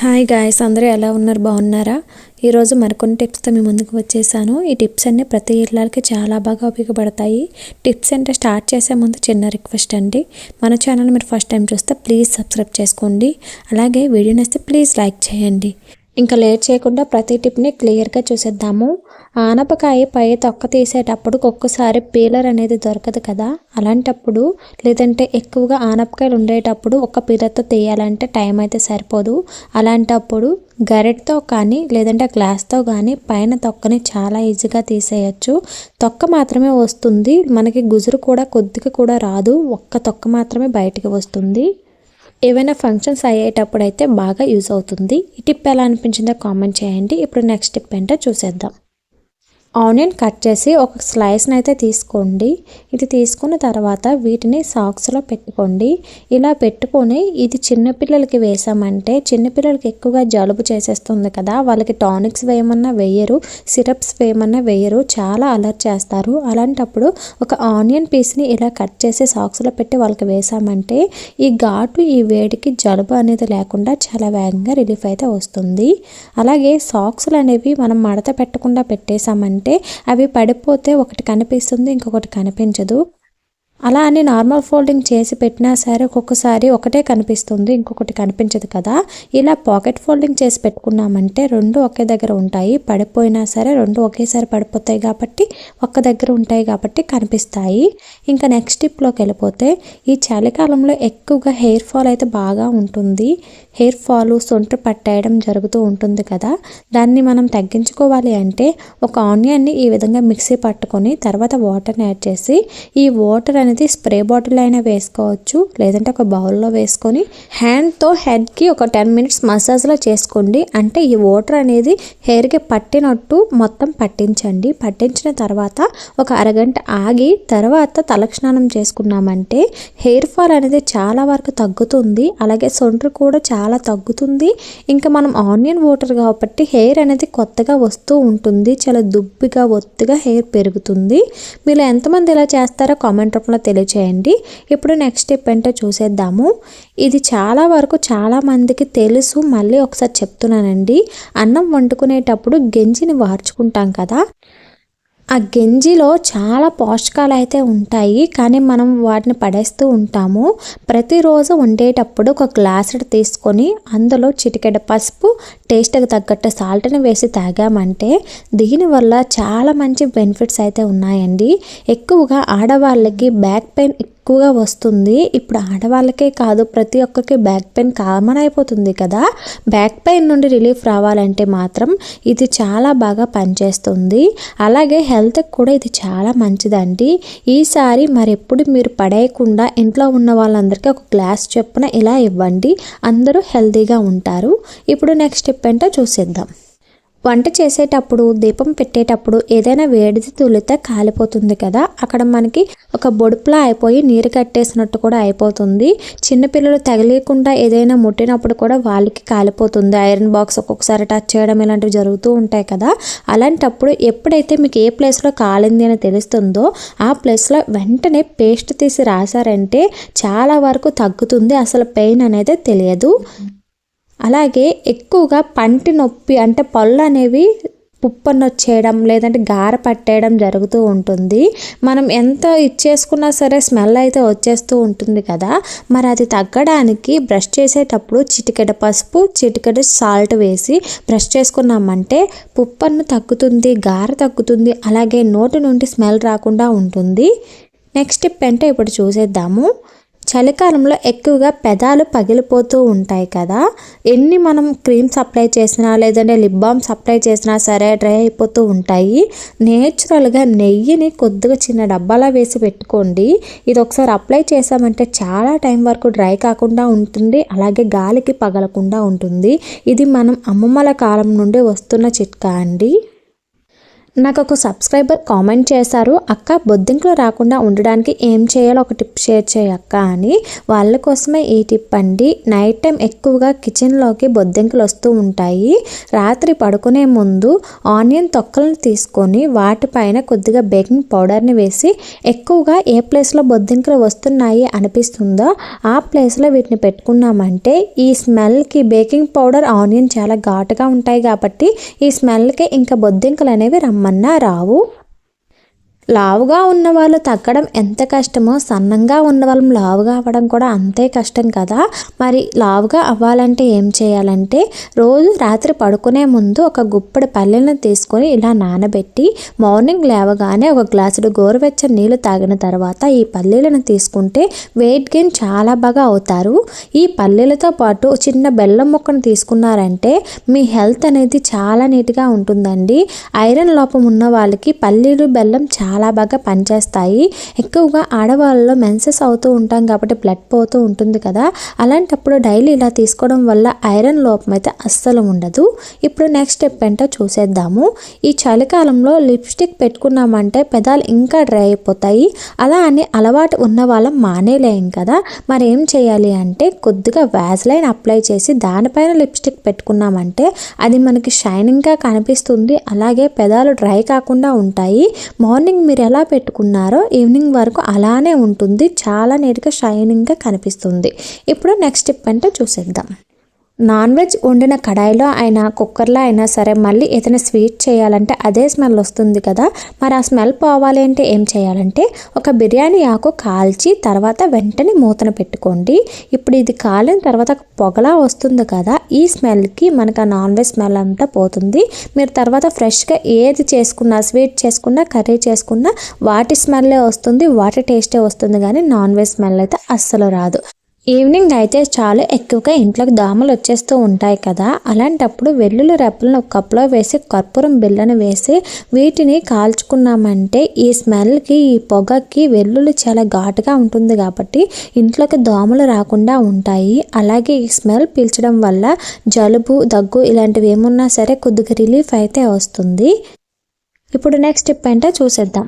Hi guys అందరూ ఎలా ఉన్నారు? బాగున్నారా? ఈరోజు మరికొన్ని టిప్స్తో మీ ముందుకు వచ్చేసాను. ఈ టిప్స్ అన్నీ ప్రతి ఇళ్ళకి చాలా బాగా ఉపయోగపడతాయి. టిప్స్ అంటే స్టార్ట్ చేసే ముందు చిన్న రిక్వెస్ట్ అండి. మన ఛానల్ మీరు ఫస్ట్ టైం చూస్తే ప్లీజ్ సబ్స్క్రైబ్ చేసుకోండి. అలాగే వీడియో నచ్చితే ప్లీజ్ లైక్ చేయండి. ఇంకా లేట్ చేయకుండా ప్రతి టిప్ని క్లియర్గా చూసేద్దాము. ఆనపకాయ పై తొక్క తీసేటప్పుడు ఒక్కసారి పీలర్ అనేది దొరకదు కదా? అలాంటప్పుడు లేదంటే ఎక్కువగా ఆనపకాయలు ఉండేటప్పుడు ఒక పీలర్తో తీయాలంటే టైం అయితే సరిపోదు. అలాంటప్పుడు గరెట్తో కానీ లేదంటే గ్లాస్తో కానీ పైన తొక్కని చాలా ఈజీగా తీసేయచ్చు. తొక్క మాత్రమే వస్తుంది. మనకి గుజురు కూడా కొద్దిగా కూడా రాదు. ఒక్క తొక్క మాత్రమే బయటికి వస్తుంది. ఏవైనా ఫంక్షన్స్ అయ్యేటప్పుడు అయితే బాగా యూజ్ అవుతుంది. ఈ టిప్ ఎలా అనిపించిందో కామెంట్ చేయండి. ఇప్పుడు నెక్స్ట్ టిప్ ఏంటో చూసేద్దాం. ఆనియన్ కట్ చేసి ఒక స్లైస్ని అయితే తీసుకోండి. ఇది తీసుకున్న తర్వాత వీటిని సాక్స్లో పెట్టుకోండి. ఇలా పెట్టుకొని ఇది చిన్నపిల్లలకి వేసామంటే చిన్నపిల్లలకి ఎక్కువగా జలుబు చేసేస్తుంది కదా వాళ్ళకి టానిక్స్ వేయమన్నా వేయరు సిరప్స్ వేయమన్నా వేయరు చాలా అలర్ట్ చేస్తారు. అలాంటప్పుడు ఒక ఆనియన్ పీస్ని ఇలా కట్ చేసి సాక్స్లో పెట్టి వాళ్ళకి వేసామంటే ఈ ఘాటు ఈ వేడికి జలుబు అనేది లేకుండా చాలా వేగంగా రిలీఫ్ అయితే వస్తుంది. అలాగే సాక్స్లు అనేవి మనం మడత పెట్టకుండా పెట్టేసామంటే అవి పడిపోతే ఒకటి కనిపిస్తుంది ఇంకొకటి కనిపించదు. అలా అని నార్మల్ ఫోల్డింగ్ చేసి పెట్టినా సరే ఒక్కొక్కసారి ఒకటే కనిపిస్తుంది ఇంకొకటి కనిపించదు కదా. ఇలా పాకెట్ ఫోల్డింగ్ చేసి పెట్టుకున్నామంటే రెండు ఒకే దగ్గర ఉంటాయి. పడిపోయినా సరే రెండు ఒకేసారి పడిపోతాయి కాబట్టి ఒక్క దగ్గర ఉంటాయి కాబట్టి కనిపిస్తాయి. ఇంకా నెక్స్ట్ టిప్లోకి వెళ్ళిపోతే ఈ చలికాలంలో ఎక్కువగా హెయిర్ ఫాల్ అయితే బాగా ఉంటుంది. హెయిర్ ఫాల్ సొంట పట్టేయడం జరుగుతూ ఉంటుంది కదా. దాన్ని మనం తగ్గించుకోవాలి అంటే ఒక ఆనియన్ని ఈ విధంగా మిక్సీ పట్టుకొని తర్వాత వాటర్ని యాడ్ చేసి ఈ వాటర్ అనేది స్ప్రే బాటిల్ అయినా వేసుకోవచ్చు. లేదంటే ఒక బౌల్లో వేసుకొని హ్యాండ్తో హెడ్కి ఒక టెన్ మినిట్స్ మసాజ్లో చేసుకోండి. అంటే ఈ వాటర్ అనేది హెయిర్కి పట్టినట్టు మొత్తం పట్టించండి. పట్టించిన తర్వాత ఒక అరగంట ఆగి తర్వాత తలస్నానం చేసుకున్నామంటే హెయిర్ ఫాల్ అనేది చాలా వరకు తగ్గుతుంది. అలాగే సొంటరు కూడా చాలా తగ్గుతుంది. ఇంకా మనం ఆనియన్ వాటర్ కాబట్టి హెయిర్ అనేది కొత్తగా వస్తూ ఉంటుంది. చాలా దుబ్బిగా ఒత్తుగా హెయిర్ పెరుగుతుంది. మీరు ఎంతమంది ఇలా చేస్తారో కామెంట్ రూపంలో తెలియచేయండి. ఇప్పుడు నెక్స్ట్ స్టెప్ ఏంటో చూసేద్దాము. ఇది చాలా వరకు చాలా మందికి తెలుసు. మళ్ళీ ఒకసారి చెప్తున్నానండి. అన్నం వండుకునేటప్పుడు గెంజిని వార్చుకుంటాం కదా. ఆ గెంజిలో చాలా పోషకాలు అయితే ఉంటాయి కానీ మనం వాటిని పడేస్తూ ఉంటాము. ప్రతిరోజు వండేటప్పుడు ఒక గ్లాస్ తీసుకొని అందులో చిటికెడ పసుపు టేస్ట్కి తగ్గట్టు సాల్ట్ని వేసి తాగామంటే దీనివల్ల చాలా మంచి బెనిఫిట్స్ అయితే ఉన్నాయండి. ఎక్కువగా ఆడవాళ్ళకి బ్యాక్ పెయిన్ ఎక్కువగా వస్తుంది. ఇప్పుడు ఆడవాళ్ళకే కాదు ప్రతి ఒక్కరికి బ్యాక్ పెయిన్ కామన్ అయిపోతుంది కదా. బ్యాక్ పెయిన్ నుండి రిలీఫ్ రావాలంటే మాత్రం ఇది చాలా బాగా పనిచేస్తుంది. అలాగే హెల్త్కి కూడా ఇది చాలా మంచిదండి. ఈసారి మరెప్పుడు మీరు పడేయకుండా ఇంట్లో ఉన్న వాళ్ళందరికీ ఒక గ్లాస్ చొప్పున ఇలా ఇవ్వండి. అందరూ హెల్తీగా ఉంటారు. ఇప్పుడు నెక్స్ట్ స్టెప్ ఏంటో చూసేద్దాం. వంట చేసేటప్పుడు దీపం పెట్టేటప్పుడు ఏదైనా వేడిది తులితే కాలిపోతుంది కదా. అక్కడ మనకి ఒక బొడుపులా అయిపోయి నీరు కట్టేసినట్టు కూడా అయిపోతుంది. చిన్నపిల్లలు తగిలేకుండా ఏదైనా ముట్టినప్పుడు కూడా వాళ్ళకి కాలిపోతుంది. ఐరన్ బాక్స్ ఒక్కొక్కసారి టచ్ చేయడం ఇలాంటివి జరుగుతూ ఉంటాయి కదా. అలాంటప్పుడు ఎప్పుడైతే మీకు ఏ ప్లేస్లో కాలింది అని తెలుస్తుందో ఆ ప్లేస్లో వెంటనే పేస్ట్ తీసి రాశారంటే చాలా వరకు తగ్గుతుంది. అసలు పెయిన్ అనేది తెలియదు. అలాగే ఎక్కువగా పంటి నొప్పి అంటే పళ్ళు అనేవి పుప్పన్న వచ్చేయడం లేదంటే గార పట్టేయడం జరుగుతూ ఉంటుంది. మనం ఎంత ఇచ్చేసుకున్నా సరే స్మెల్ అయితే వచ్చేస్తూ ఉంటుంది కదా. మరి అది తగ్గడానికి బ్రష్ చేసేటప్పుడు చిటికెడ పసుపు చిటికెడ సాల్ట్ వేసి బ్రష్ చేసుకున్నామంటే పుప్పన్ను తగ్గుతుంది గార తగ్గుతుంది అలాగే నోటి నుండి స్మెల్ రాకుండా ఉంటుంది. నెక్స్ట్ టిప్ అంటే ఇప్పుడు చూసేద్దాము. చలికాలంలో ఎక్కువగా పెదాలు పగిలిపోతూ ఉంటాయి కదా. ఎన్ని మనం క్రీమ్స్ అప్లై చేసినా లేదంటే లిప్ బామ్స్ అప్లై చేసినా సరే డ్రై అయిపోతూ ఉంటాయి. నేచురల్గా నెయ్యిని కొద్దిగా చిన్న డబ్బాలో వేసి పెట్టుకోండి. ఇది ఒకసారి అప్లై చేసామంటే చాలా టైం వరకు డ్రై కాకుండా ఉంటుంది. అలాగే గాలికి పగలకుండా ఉంటుంది. ఇది మనం అమ్మమ్మల కాలం నుండి వస్తున్న చిట్కా అండి. నాకు ఒక సబ్స్క్రైబర్ కామెంట్ చేశారు. అక్క బొద్దింకలు రాకుండా ఉండడానికి ఏం చేయాలో ఒక టిప్ షేర్ చేయక్క అని. వాళ్ళ కోసమే ఈ టిప్ అండి. నైట్ టైం ఎక్కువగా కిచెన్లోకి బొద్దింకలు వస్తూ ఉంటాయి. రాత్రి పడుకునే ముందు ఆనియన్ తొక్కలను తీసుకొని వాటిపైన కొద్దిగా బేకింగ్ పౌడర్ని వేసి ఎక్కువగా ఏ ప్లేస్లో బొద్దింకలు వస్తున్నాయి అనిపిస్తుందో ఆ ప్లేస్లో వీటిని పెట్టుకున్నామంటే ఈ స్మెల్కి బేకింగ్ పౌడర్ ఆనియన్ చాలా ఘాటుగా ఉంటాయి కాబట్టి ఈ స్మెల్కి ఇంకా బొద్దింకలు అనేవి రమ్మ ఏమన్నా రావు. లావుగా ఉన్న వాళ్ళు తగ్గడం ఎంత కష్టమో సన్నంగా ఉన్న వాళ్ళం లావుగా అవ్వడం కూడా అంతే కష్టం కదా. మరి లావుగా అవ్వాలంటే ఏం చేయాలంటే రోజు రాత్రి పడుకునే ముందు ఒక గుప్పడి పల్లెలను తీసుకొని ఇలా నానబెట్టి మార్నింగ్ లేవగానే ఒక గ్లాసుడు గోరువెచ్చని నీళ్ళు తాగిన తర్వాత ఈ పల్లీలను తీసుకుంటే వెయిట్ గెయిన్ చాలా బాగా అవుతారు. ఈ పల్లీలతో పాటు చిన్న బెల్లం ముక్కను తీసుకున్నారంటే మీ హెల్త్ అనేది చాలా నీట్గా ఉంటుందండి. ఐరన్ లోపం ఉన్న వాళ్ళకి పల్లీలు బెల్లం చాలా చాలా బాగా పనిచేస్తాయి. ఎక్కువగా ఆడవాళ్ళలో మెన్సెస్ అవుతూ ఉంటాం కాబట్టి బ్లడ్ పోతూ ఉంటుంది కదా. అలాంటప్పుడు డైలీ ఇలా తీసుకోవడం వల్ల ఐరన్ లోపం అయితే అస్సలు ఉండదు. ఇప్పుడు నెక్స్ట్ స్టెప్ ఏంటో చూసేద్దాము. ఈ చలికాలంలో లిప్స్టిక్ పెట్టుకున్నామంటే పెదాలు ఇంకా డ్రై అయిపోతాయి. అలా అని అలవాటు ఉన్న వాళ్ళం మానేలేం కదా. మరి ఏం చేయాలి అంటే కొద్దిగా వ్యాజ్లైన్ అప్లై చేసి దానిపైన లిప్స్టిక్ పెట్టుకున్నామంటే అది మనకి షైనింగ్గా కనిపిస్తుంది. అలాగే పెదాలు డ్రై కాకుండా ఉంటాయి. మార్నింగ్ మీరు ఎలా పెట్టుకున్నారో ఈవినింగ్ వరకు అలానే ఉంటుంది. చాలా నీట్గా షైనింగ్గా కనిపిస్తుంది. ఇప్పుడు నెక్స్ట్ స్టెప్ అంటే చూసేద్దాం. నాన్ వెజ్ వండిన కడాయిలో అయినా కుక్కర్లో అయినా సరే మళ్ళీ ఏదైనా స్వీట్ చేయాలంటే అదే స్మెల్ వస్తుంది కదా. మరి ఆ స్మెల్ పోవాలి అంటే ఏం చేయాలంటే ఒక బిర్యానీ ఆకు కాల్చి తర్వాత వెంటనే మూతను పెట్టుకోండి. ఇప్పుడు ఇది కాలిన తర్వాత పొగలా వస్తుంది కదా ఈ స్మెల్కి మనకు ఆ నాన్ వెజ్ స్మెల్ అంతా పోతుంది. మీరు తర్వాత ఫ్రెష్గా ఏది చేసుకున్నా స్వీట్ చేసుకున్నా కర్రీ చేసుకున్నా వాటి స్మెల్లే వస్తుంది వాటి టేస్టే వస్తుంది. కానీ నాన్ వెజ్ స్మెల్ అయితే అస్సలు రాదు. ఈవినింగ్ అయితే చాలా ఎక్కువగా ఇంట్లోకి దోమలు వచ్చేస్తూ ఉంటాయి కదా. అలాంటప్పుడు వెల్లుల్లి రెప్పలను ఒక కప్లో వేసి కర్పూరం బిళ్ళను వేసి వీటిని కాల్చుకున్నామంటే ఈ స్మెల్కి ఈ పొగకి వెల్లుల్లి చాలా ఘాటుగా ఉంటుంది కాబట్టి ఇంట్లోకి దోమలు రాకుండా ఉంటాయి. అలాగే ఈ స్మెల్ పీల్చడం వల్ల జలుబు దగ్గు ఇలాంటివి ఏమున్నా సరే కొద్దిగా రిలీఫ్ అయితే వస్తుంది. ఇప్పుడు నెక్స్ట్ స్టెప్ ఏంటో చూసేద్దాం.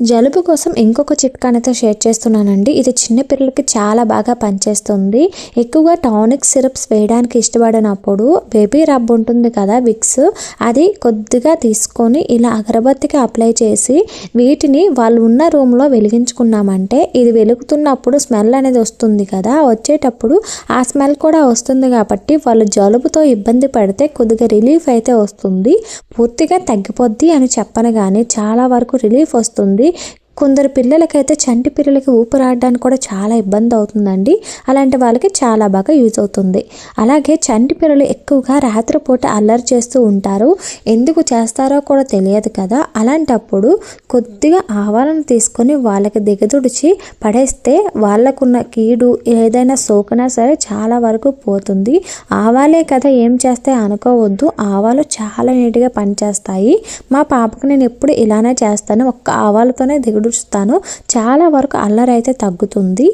జలుబు కోసం ఇంకొక చిట్కానైతే షేర్ చేస్తున్నానండి. ఇది చిన్నపిల్లలకి చాలా బాగా పనిచేస్తుంది. ఎక్కువగా టానిక్ సిరప్స్ వేయడానికి ఇష్టపడినప్పుడు బేబీ రబ్ ఉంటుంది కదా విక్స్. అది కొద్దిగా తీసుకొని ఇలా అగరబత్తికి అప్లై చేసి వీటిని వాళ్ళు ఉన్న రూమ్లో వెలిగించుకున్నామంటే ఇది వెలుగుతున్నప్పుడు స్మెల్ అనేది వస్తుంది కదా వచ్చేటప్పుడు ఆ స్మెల్ కూడా వస్తుంది కాబట్టి వాళ్ళు జలుబుతో ఇబ్బంది పడితే కొద్దిగా రిలీఫ్ అయితే వస్తుంది. పూర్తిగా తగ్గిపోద్ది అని చెప్పను కానీ చాలా వరకు రిలీఫ్ వస్తుంది. sendiri కొందరు పిల్లలకైతే చంటి పిల్లలకి ఊపిరాడడానికి కూడా చాలా ఇబ్బంది అవుతుందండి. అలాంటి వాళ్ళకి చాలా బాగా యూజ్ అవుతుంది. అలాగే చంటి పిల్లలు ఎక్కువగా రాత్రిపూట అల్లరి చేస్తూ ఉంటారు. ఎందుకు చేస్తారో కూడా తెలియదు కదా. అలాంటప్పుడు కొద్దిగా ఆవాలను తీసుకొని వాళ్ళకి దిగదుడిచి పడేస్తే వాళ్ళకున్న కీడు ఏదైనా సోకినా సరే చాలా వరకు పోతుంది. ఆవాలే కదా ఏం చేస్తే అనుకోవద్దు. ఆవాలు చాలా నీట్గా పనిచేస్తాయి. మా పాపకు నేను ఎప్పుడు ఇలానే చేస్తాను. ఒక్క ఆవాలతోనే దిగుడు తుడుస్తాను చాలా వరకు అల్లరి అయితే తగ్గుతుంది.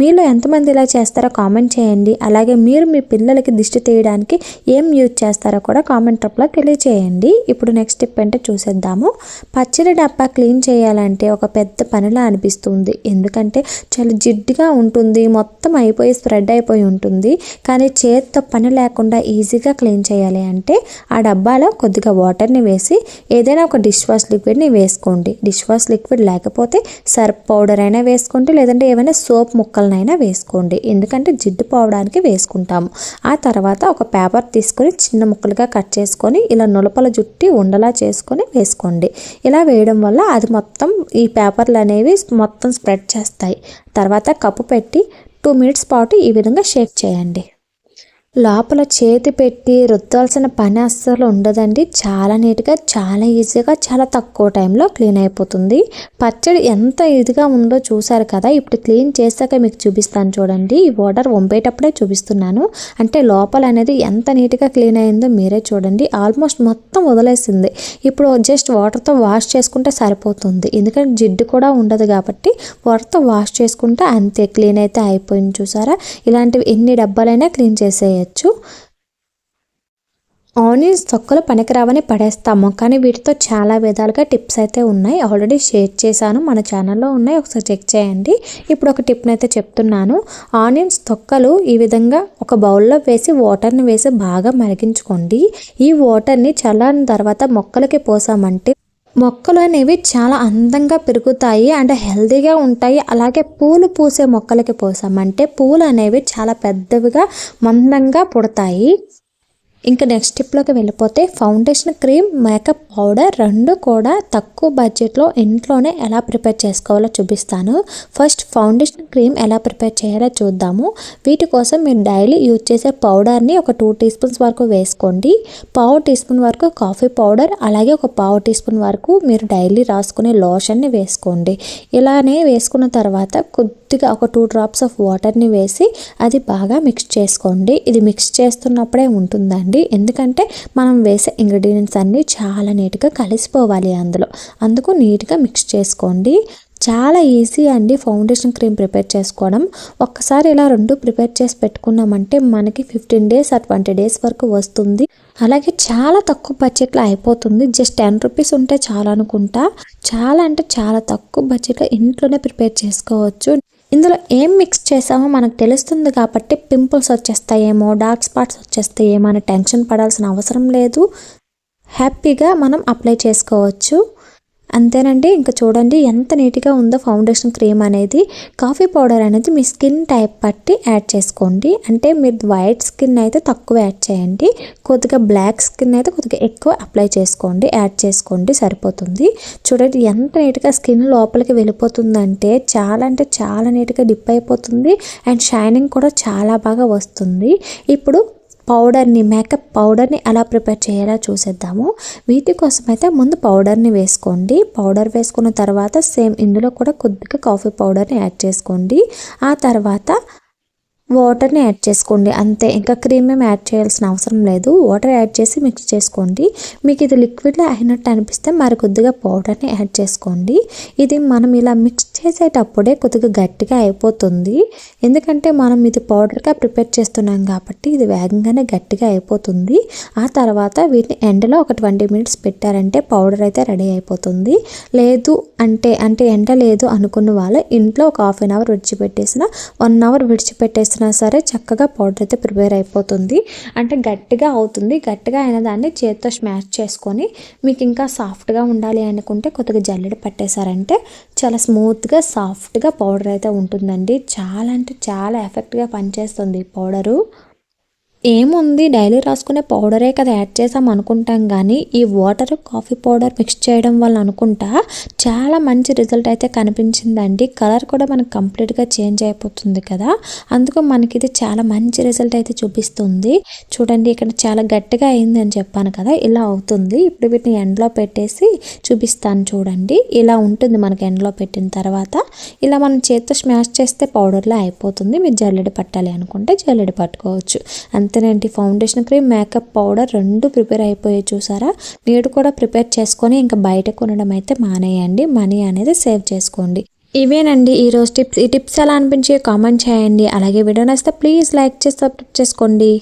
మీలో ఎంతమంది ఇలా చేస్తారో కామెంట్ చేయండి. అలాగే మీరు మీ పిల్లలకి దిష్టి తీయడానికి ఏం యూజ్ చేస్తారో కూడా కామెంట్ ట్రప్లో తెలియచేయండి. ఇప్పుడు నెక్స్ట్ స్టెప్ అంటే చూసేద్దాము. పచ్చడి డబ్బా క్లీన్ చేయాలంటే ఒక పెద్ద పనిలా అనిపిస్తుంది. ఎందుకంటే చాలా జిడ్డుగా ఉంటుంది మొత్తం అయిపోయి స్ప్రెడ్ అయిపోయి ఉంటుంది. కానీ చేతితో పని లేకుండా ఈజీగా క్లీన్ చేయాలి అంటే ఆ డబ్బాలో కొద్దిగా వాటర్ని వేసి ఏదైనా ఒక డిష్ వాష్ లిక్విడ్ని వేసుకోండి. డిష్ వాష్ లిక్విడ్ లేకపోతే సర్ఫ్ పౌడర్ అయినా వేసుకోండి. లేదంటే ఏమైనా సోప్ ముక్కలు ముక్కలనైనా వేసుకోండి. ఎందుకంటే జిడ్డు పోవడానికి వేసుకుంటాము. ఆ తర్వాత ఒక పేపర్ తీసుకొని చిన్న ముక్కలుగా కట్ చేసుకొని ఇలా నులపల జుట్టి ఉండలా చేసుకొని వేసుకోండి. ఇలా వేయడం వల్ల అది మొత్తం ఈ పేపర్లు అనేవి మొత్తం స్ప్రెడ్ చేస్తాయి. తర్వాత కప్పు పెట్టి టూ మినిట్స్ పాటు ఈ విధంగా షేక్ చేయండి. లోపల చేతి పెట్టి రుద్దాల్సిన పని అస్సలు ఉండదండి. చాలా నీట్గా చాలా ఈజీగా చాలా తక్కువ టైంలో క్లీన్ అయిపోతుంది. పచ్చడి ఎంత ఇదిగా ఉందో చూసారు కదా ఇప్పుడు క్లీన్ చేశాక మీకు చూపిస్తాను చూడండి. ఈ వాటర్ వంపేటప్పుడే చూపిస్తున్నాను. అంటే లోపల అనేది ఎంత నీట్గా క్లీన్ అయిందో మీరే చూడండి. ఆల్మోస్ట్ మొత్తం వదిలేసింది. ఇప్పుడు జస్ట్ వాటర్తో వాష్ చేసుకుంటే సరిపోతుంది. ఎందుకంటే జిడ్డు కూడా ఉండదు కాబట్టి వాటర్తో వాష్ చేసుకుంటే అంతే క్లీన్ అయితే అయిపోయింది చూసారా? ఇలాంటివి ఎన్ని డబ్బాలైనా క్లీన్ చేసేయచ్చు ఆనియన్స్ తొక్కలు పనికిరావని పడేస్తాము కానీ వీటితో చాలా విధాలుగా టిప్స్ అయితే ఉన్నాయి. ఆల్రెడీ షేర్ చేశాను మన ఛానల్లో ఉన్నాయి. ఒకసారి చెక్ చేయండి. ఇప్పుడు ఒక టిప్ని అయితే చెప్తున్నాను. ఆనియన్స్ తొక్కలు ఈ విధంగా ఒక బౌల్లో వేసి వాటర్ని వేసి బాగా మరిగించుకోండి. ఈ వాటర్ని చల్లారిన తర్వాత మొక్కలకి పోసామంటే మొక్కలు అనేవి చాలా అందంగా పెరుగుతాయి అండ్ హెల్తీగా ఉంటాయి. అలాగే పూలు పూసే మొక్కలకి పోసామంటే పూలు అనేవి చాలా పెద్దవిగా మందంగా పుడతాయి. ఇంకా నెక్స్ట్ స్టెప్లోకి వెళ్ళిపోతే ఫౌండేషన్ క్రీమ్ మేకప్ పౌడర్ రెండు కూడా తక్కువ బడ్జెట్లో ఇంట్లోనే ఎలా ప్రిపేర్ చేసుకోవాలో చూపిస్తాను. ఫస్ట్ ఫౌండేషన్ క్రీమ్ ఎలా ప్రిపేర్ చేయాలో చూద్దాము. వీటి కోసం మీరు డైలీ యూజ్ చేసే పౌడర్ని ఒక టూ టీ స్పూన్స్ వరకు వేసుకోండి. పావు టీ స్పూన్ వరకు కాఫీ పౌడర్ అలాగే ఒక పావు టీ స్పూన్ వరకు మీరు డైలీ రాసుకునే లోషన్ని వేసుకోండి. ఇలానే వేసుకున్న తర్వాత కొద్దిగా ఒక టూ డ్రాప్స్ ఆఫ్ వాటర్ని వేసి అది బాగా మిక్స్ చేసుకోండి. ఇది మిక్స్ చేస్తున్నప్పుడే ఉంటుందండి. ఎందుకంటే మనం వేసే ఇంగ్రీడియంట్స్ అన్నీ చాలా నీట్గా కలిసిపోవాలి అందులో. అందుకు నీట్గా మిక్స్ చేసుకోండి. చాలా ఈజీ అండి ఫౌండేషన్ క్రీమ్ ప్రిపేర్ చేసుకోవడం. ఒక్కసారి ఇలా రెండు ప్రిపేర్ చేసి పెట్టుకున్నామంటే మనకి ఫిఫ్టీన్ డేస్ ఆ ట్వంటీ డేస్ వరకు వస్తుంది. అలాగే చాలా తక్కువ బడ్జెట్లో అయిపోతుంది. జస్ట్ టెన్ రూపీస్ ఉంటే చాలా అనుకుంటా. చాలా అంటే చాలా తక్కువ బడ్జెట్లో ఇంట్లోనే ప్రిపేర్ చేసుకోవచ్చు. ఇందులో ఏం మిక్స్ చేసామో మనకు తెలుస్తుంది కాబట్టి పింపుల్స్ వచ్చేస్తాయేమో డార్క్ స్పాట్స్ వచ్చేస్తాయేమో అని టెన్షన్ పడాల్సిన అవసరం లేదు. హ్యాపీగా మనం అప్లై చేసుకోవచ్చు. అంతేనండి. ఇంకా చూడండి ఎంత నీట్గా ఉందో ఫౌండేషన్ క్రీమ్ అనేది. కాఫీ పౌడర్ అనేది మీ స్కిన్ టైప్ బట్టి యాడ్ చేసుకోండి. అంటే మీరు వైట్ స్కిన్ అయితే తక్కువ యాడ్ చేయండి. కొద్దిగా బ్లాక్ స్కిన్ అయితే కొద్దిగా ఎక్కువ అప్లై చేసుకోండి. యాడ్ చేసుకోండి సరిపోతుంది. చూడండి ఎంత నీట్గా స్కిన్ లోపలికి వెళ్ళిపోతుందంటే చాలా అంటే చాలా నీట్గా డిప్ అయిపోతుంది. అండ్ షైనింగ్ కూడా చాలా బాగా వస్తుంది. ఇప్పుడు పౌడర్ని మేకప్ పౌడర్ని ఎలా ప్రిపేర్ చేయాలో చూసేద్దాము. వీటి కోసం అయితే ముందు పౌడర్ని వేసుకోండి. పౌడర్ వేసుకున్న తర్వాత సేమ్ ఇందులో కూడా కొద్దిగా కాఫీ పౌడర్ని యాడ్ చేసుకోండి. ఆ తర్వాత వాటర్ని యాడ్ చేసుకోండి. అంతే. ఇంకా క్రీమ్ ఏం యాడ్ చేయాల్సిన అవసరం లేదు. వాటర్ యాడ్ చేసి మిక్స్ చేసుకోండి. మీకు ఇది లిక్విడ్లో అయినట్టు అనిపిస్తే మరి కొద్దిగా పౌడర్ని యాడ్ చేసుకోండి. ఇది మనం ఇలా మిక్స్ చేసేటప్పుడే కొద్దిగా గట్టిగా అయిపోతుంది. ఎందుకంటే మనం ఇది పౌడర్గా ప్రిపేర్ చేస్తున్నాం కాబట్టి ఇది వేగంగానే గట్టిగా అయిపోతుంది. ఆ తర్వాత వీటిని ఎండలో ఒక ట్వంటీ మినిట్స్ పెట్టారంటే పౌడర్ అయితే రెడీ అయిపోతుంది. లేదు అంటే అంటే ఎండ లేదు అనుకున్న వాళ్ళు ఇంట్లో ఒక హాఫ్ అన్ అవర్ విడిచిపెట్టేసిన వన్ అవర్ విడిచిపెట్టేసి విడిచిపెట్టేసిన సరే చక్కగా పౌడర్ అయితే ప్రిపేర్ అయిపోతుంది. అంటే గట్టిగా అవుతుంది. గట్టిగా అయిన దాన్ని చేతితో స్మాష్ చేసుకొని మీకు ఇంకా సాఫ్ట్గా ఉండాలి అనుకుంటే కొద్దిగా జల్లెడ పట్టేశారంటే చాలా స్మూత్గా సాఫ్ట్గా పౌడర్ అయితే ఉంటుందండి. చాలా అంటే చాలా ఎఫెక్ట్గా పనిచేస్తుంది ఈ పౌడరు ఏముంది? డైలీ రాసుకునే పౌడరే కదా యాడ్ చేసాం అనుకుంటాం కానీ ఈ వాటర్ కాఫీ పౌడర్ మిక్స్ చేయడం వల్ల అనుకుంటా చాలా మంచి రిజల్ట్ అయితే కనిపించిందండి. కలర్ కూడా మనకు కంప్లీట్గా చేంజ్ అయిపోతుంది కదా. అందుకు మనకి ఇది చాలా మంచి రిజల్ట్ అయితే చూపిస్తుంది. చూడండి ఇక్కడ చాలా గట్టిగా అయింది అని చెప్పాను కదా ఇలా అవుతుంది. ఇప్పుడు వీటిని ఎండలో పెట్టేసి చూపిస్తాను చూడండి. ఇలా ఉంటుంది మనకి ఎండలో పెట్టిన తర్వాత. ఇలా మనం చేత్తో స్మాష్ చేస్తే పౌడర్లో అయిపోతుంది. మీరు జల్లెడ పట్టాలి అనుకుంటే జల్లెడ పట్టుకోవచ్చు. అంతేనండి. ఫౌండేషన్ క్రీమ్ మేకప్ పౌడర్ రెండు ప్రిపేర్ అయిపోయాయి చూసారా? మీరు కూడా ప్రిపేర్ చేసుకొని ఇంకా బయట కొనడం అయితే మానేయండి. మనీ అనేది సేవ్ చేసుకోండి. ఇవేనండి. ఈరోజు టిప్స్ ఈ టిప్స్ ఎలా అనిపించి కామెంట్ చేయండి. అలాగే వీడియో నచ్చితే ప్లీజ్ లైక్ చేసి సబ్స్క్రైబ్ చేసుకోండి.